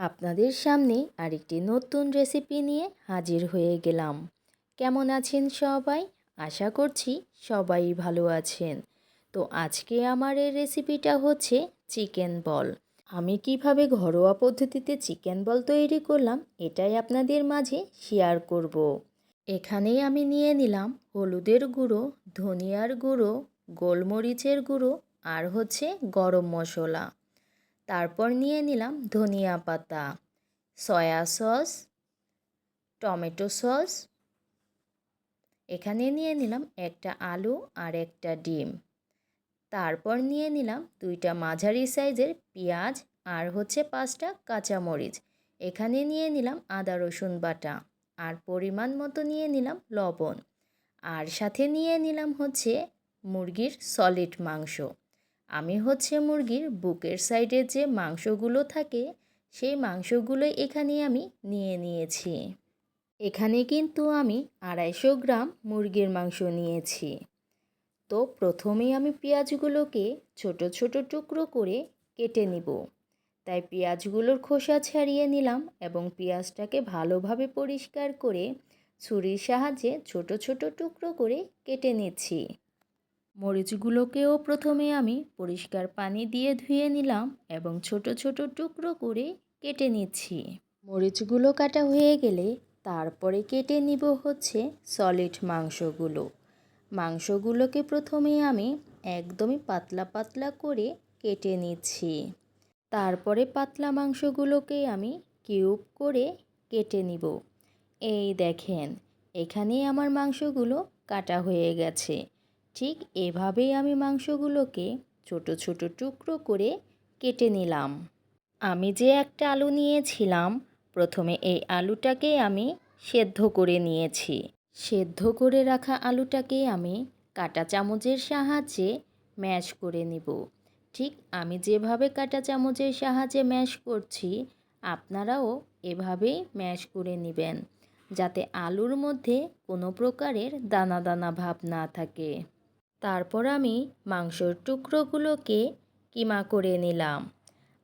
আপনাদের সামনে আরেকটি নতুন রেসিপি নিয়ে হাজির হয়ে গেলাম। কেমন আছেন সবাই? আশা করছি সবাই ভালো আছেন। তো আজকে আমার এই রেসিপিটা হচ্ছে চিকেন বল আমি কীভাবে ঘরোয়া পদ্ধতিতে চিকেন বল তৈরি করলাম, এটাই আপনাদের মাঝে শেয়ার করব। এখানেই আমি নিয়ে নিলাম হলুদের গুঁড়ো, ধনিয়ার গুঁড়ো, গোলমরিচের গুঁড়ো, আর হচ্ছে গরম মশলা। তারপর নিয়ে নিলাম ধনিয়া পাতা, সয়া সস, টমেটো সস। এখানে নিয়ে নিলাম একটা আলু আর একটা ডিম। তারপর নিয়ে নিলাম দুইটা মাঝারি সাইজের পেঁয়াজ আর হচ্ছে পাঁচটা কাঁচামরিচ। এখানে নিয়ে নিলাম আদা, রসুন বাটা আর পরিমাণ মতো নিয়ে নিলাম লবণ। আর সাথে নিয়ে নিলাম হচ্ছে মুরগির সলিড মাংস। আমি হচ্ছে মুরগির বুকের সাইডে যে মাংসগুলো থাকে, সেই মাংসগুলো এখানে আমি নিয়ে নিয়েছি। এখানে কিন্তু আমি আড়াইশো গ্রাম মুরগির মাংস নিয়েছি। তো প্রথমেই আমি পেঁয়াজগুলোকে ছোট ছোট টুকরো করে কেটে নিব। তাই পেঁয়াজগুলোর খোসা ছাড়িয়ে নিলাম এবং পেঁয়াজটাকে ভালোভাবে পরিষ্কার করে ছুরির সাহায্যে ছোট ছোট টুকরো করে কেটে নিচ্ছি। মরিচগুলোকেও প্রথমে আমি পরিষ্কার পানি দিয়ে ধুয়ে নিলাম এবং ছোট ছোট টুকরো করে কেটে নিচ্ছি। মরিচগুলো কাটা হয়ে গেলে তারপরে কেটে নিব হচ্ছে সলিড মাংসগুলো। মাংসগুলোকে প্রথমে আমি একদমই পাতলা পাতলা করে কেটে নিচ্ছি। তারপরে পাতলা মাংসগুলোকে আমি কিউব করে কেটে নিব। এই দেখেন, এখানেই আমার মাংসগুলো কাটা হয়ে গেছে। ঠিক এভাবেই আমি মাংসগুলোকে ছোট ছোট টুকরো করে কেটে নিলাম। আমি যে একটা আলু নিয়েছিলাম, প্রথমে এই আলুটাকে আমি সেদ্ধ করে নিয়েছি। সেদ্ধ করে রাখা আলুটাকে আমি কাটা চামচের সাহায্যে ম্যাশ করে নিব। ঠিক আমি যেভাবে কাটা চামচের সাহায্যে ম্যাশ করছি, আপনারাও এভাবেই ম্যাশ করে নেবেন, যাতে আলুর মধ্যে কোনো প্রকারের দানা দানা ভাব না থাকে। তারপর আমি মাংসর টুকরোগুলোকে কিমা করে নিলাম।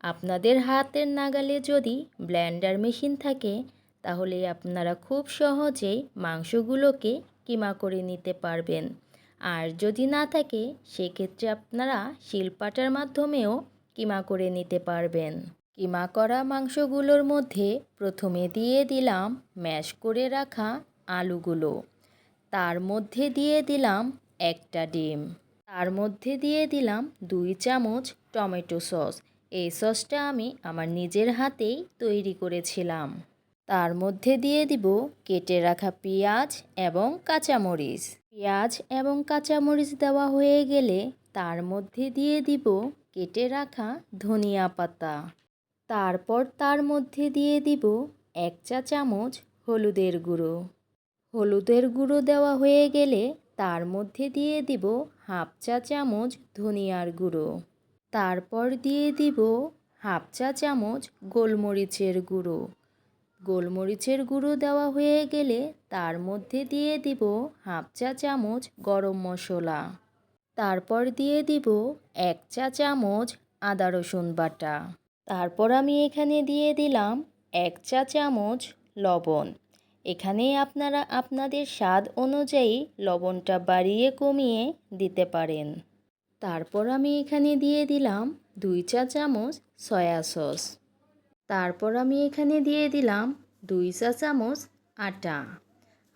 আপনাদের হাতের নাগালে যদি ব্ল্যান্ডার মেশিন থাকে, তাহলে আপনারা খুব সহজেই মাংসগুলোকে কিমা করে নিতে পারবেন। আর যদি না থাকে, সেক্ষেত্রে আপনারা শিলপাটার মাধ্যমেও কিমা করে নিতে পারবেন। কিমা করা মাংসগুলোর মধ্যে প্রথমে দিয়ে দিলাম ম্যাশ করে রাখা আলুগুলো। তার মধ্যে দিয়ে দিলাম একটা ডিম। তার মধ্যে দিয়ে দিলাম দুই চামচ টমেটো সস। এই সসটা আমি আমার নিজের হাতেই তৈরি করেছিলাম। তার মধ্যে দিয়ে দিব কেটে রাখা পেঁয়াজ এবং কাঁচামরিচ। পেঁয়াজ এবং কাঁচামরিচ দেওয়া হয়ে গেলে তার মধ্যে দিয়ে দিব কেটে রাখা ধনিয়া পাতা। তারপর তার মধ্যে দিয়ে দিব এক চা চামচ হলুদের গুঁড়ো। হলুদের গুঁড়ো দেওয়া হয়ে গেলে তার মধ্যে দিয়ে দিব হাফ চা চামচ ধনিয়ার গুঁড়ো। তারপর দিয়ে দিব হাফ চা চামচ গোলমরিচের গুঁড়ো। গোলমরিচের গুঁড়ো দেওয়া হয়ে গেলে তার মধ্যে দিয়ে দিব হাফ চা চামচ গরম মশলা। তারপর দিয়ে দিব এক চা চামচ আদা রসুন বাটা। তারপর আমি এখানে দিয়ে দিলাম এক চা চামচ লবণ। এখানে আপনারা আপনাদের স্বাদ অনুযায়ী লবণটা বাড়িয়ে কমিয়ে দিতে পারেন। তারপর আমি এখানে দিয়ে দিলাম দুই চা চামচ সয়া সস। তারপর আমি এখানে দিয়ে দিলাম দুই চা চামচ আটা।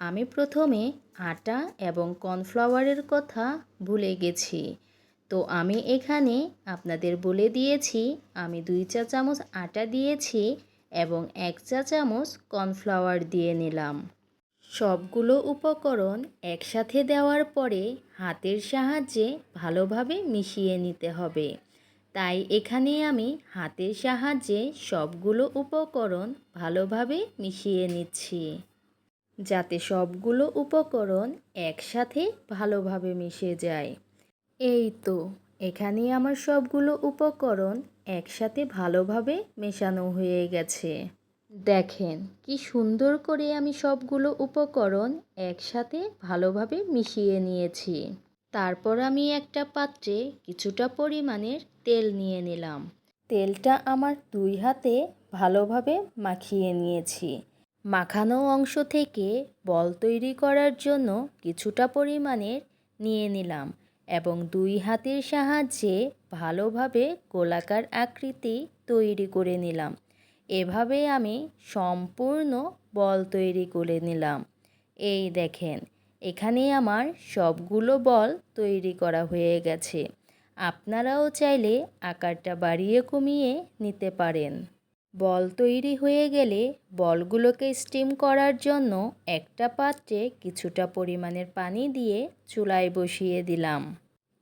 আমি প্রথমে আটা এবং কর্নফ্লাওয়ারের কথা ভুলে গেছি। তো আমি এখানে আপনাদের বলে দিয়েছি, আমি দুই চা চামচ আটা দিয়েছি এবং এক চা চামচ কর্নফ্লাওয়ার দিয়ে নিলাম। সবগুলো উপকরণ একসাথে দেওয়ার পরে হাতের সাহায্যে ভালোভাবে মিশিয়ে নিতে হবে। তাই এখানে আমি হাতের সাহায্যে সবগুলো উপকরণ ভালোভাবে মিশিয়ে নিচ্ছি। যাতে সবগুলো উপকরণ একসাথে ভালোভাবে মিশে যায়। এই তো এখানে আমার সবগুলো উপকরণ একসাথে ভালোভাবে মেশানো হয়ে গেছে। দেখেন, কি সুন্দর করে আমি সবগুলো উপকরণ একসাথে ভালোভাবে মিশিয়ে নিয়েছি। তারপর আমি একটা পাত্রে কিছুটা পরিমাণের তেল নিয়ে নিলাম। তেলটা আমার দুই হাতে ভালোভাবে মাখিয়ে নিয়েছি। মাখানো অংশ থেকে বল তৈরি করার জন্য কিছুটা পরিমাণের নিয়ে নিলাম। এবং দুই হাতের সাহায্যে ভালোভাবে গোলাকার আকৃতি তৈরি করে নিলাম। এভাবে আমি সম্পূর্ণ বল তৈরি করে নিলাম। এই দেখেন, এখানে আমার সবগুলো বল তৈরি করা হয়ে গেছে। আপনারাও চাইলে আকারটা বাড়িয়ে কমিয়ে নিতে পারেন। বল তৈরি হয়ে গেলে বলগুলোকে স্টিম করার জন্য একটা পাত্রে কিছুটা পরিমাণের পানি দিয়ে চুলায় বসিয়ে দিলাম।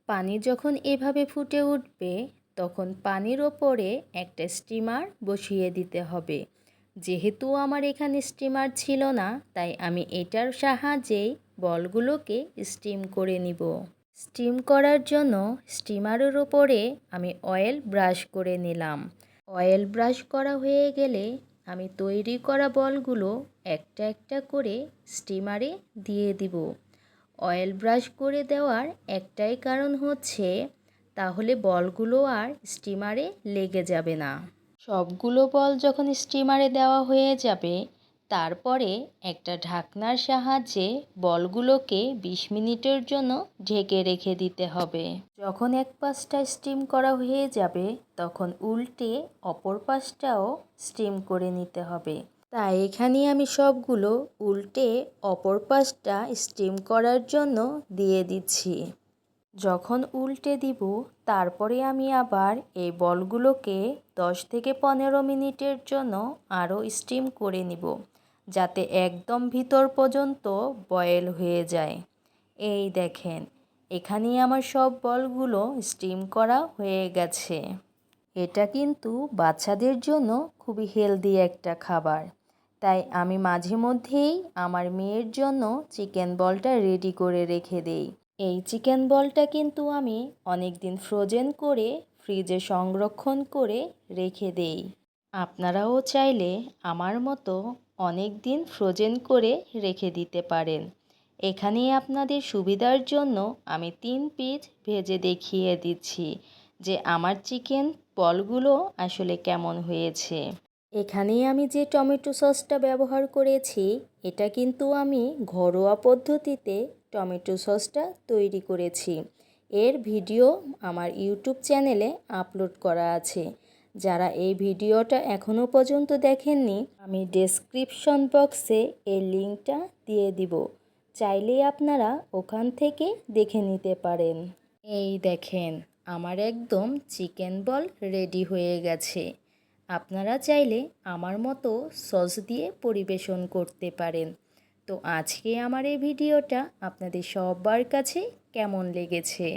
পানি যখন এভাবে ফুটে উঠবে, তখন পানির ওপরে একটা স্টিমার বসিয়ে দিতে হবে। যেহেতু আমার এখানে স্টিমার ছিল না, তাই আমি এটার সাহায্যেই বলগুলোকে স্টিম করে নিব। স্টিম করার জন্য স্টিমারের ওপরে আমি অয়েল ব্রাশ করে নিলাম। অয়েল ব্রাশ করা হয়ে গেলে আমি তৈরি করা বলগুলো একটা একটা করে স্টিমারে দিয়ে দিব। অয়েল ব্রাশ করে দেওয়ার একটাই কারণ হচ্ছে, তাহলে বলগুলো আর স্টিমারে লেগে যাবে না। সবগুলো বল যখন স্টিমারে দেওয়া হয়ে যাবে তারপরে একটা ঢাকনার সাহায্যে বলগুলোকে বিশ মিনিটের জন্য ঢেকে রেখে দিতে হবে। যখন এক পাশটা স্টিম করা হয়ে যাবে, তখন উল্টে অপর পাশটাও স্টিম করে নিতে হবে। তাই এখানে আমি সবগুলো উল্টে অপর পাশটা স্টিম করার জন্য দিয়ে দিচ্ছি। যখন উল্টে দিব, তারপরে আমি আবার এই বলগুলোকে দশ থেকে পনেরো মিনিটের জন্য আরও স্টিম করে নিব। যাতে একদম ভিতর পর্যন্ত বয়েল হয়ে যায়। এই দেখেন, এখানেই আমার সব বলগুলো স্টিম করা হয়ে গেছে। এটা কিন্তু বাচ্চাদের জন্য খুবই হেলদি একটা খাবার। তাই আমি মাঝে মধ্যেই আমার মেয়ের জন্য চিকেন বলটা রেডি করে রেখে দেই। এই চিকেন বলটা কিন্তু আমি অনেক দিন ফ্রোজেন করে ফ্রিজে সংরক্ষণ করে রেখে দেই। আপনারাও চাইলে আমার মতো অনেক দিন ফ্রোজেন করে রেখে দিতে পারেন। এখানে আপনাদের সুবিধার জন্য আমি তিন পিস ভেজে দেখিয়ে দিচ্ছি যে আমার চিকেন বলগুলো আসলে কেমন হয়েছে। এখানে আমি যে টমেটো সসটা ব্যবহার করেছি, এটা কিন্তু আমি ঘরোয়া পদ্ধতিতে টমেটো সসটা তৈরি করেছি। এর ভিডিও আমার ইউটিউব চ্যানেলে আপলোড করা আছে। যারা এই ভিডিওটা এখনও পর্যন্ত দেখেননি, আমি ডেসক্রিপশন বক্সে এই লিঙ্কটা দিয়ে দিব। চাইলে আপনারা ওখান থেকে দেখে নিতে পারেন। এই দেখেন, আমার একদম চিকেন বল রেডি হয়ে গেছে। আপনারা চাইলে আমার মতো সস দিয়ে পরিবেশন করতে পারেন। তো আজকে আমার এই ভিডিওটা আপনাদের সবার কাছে কেমন লেগেছে?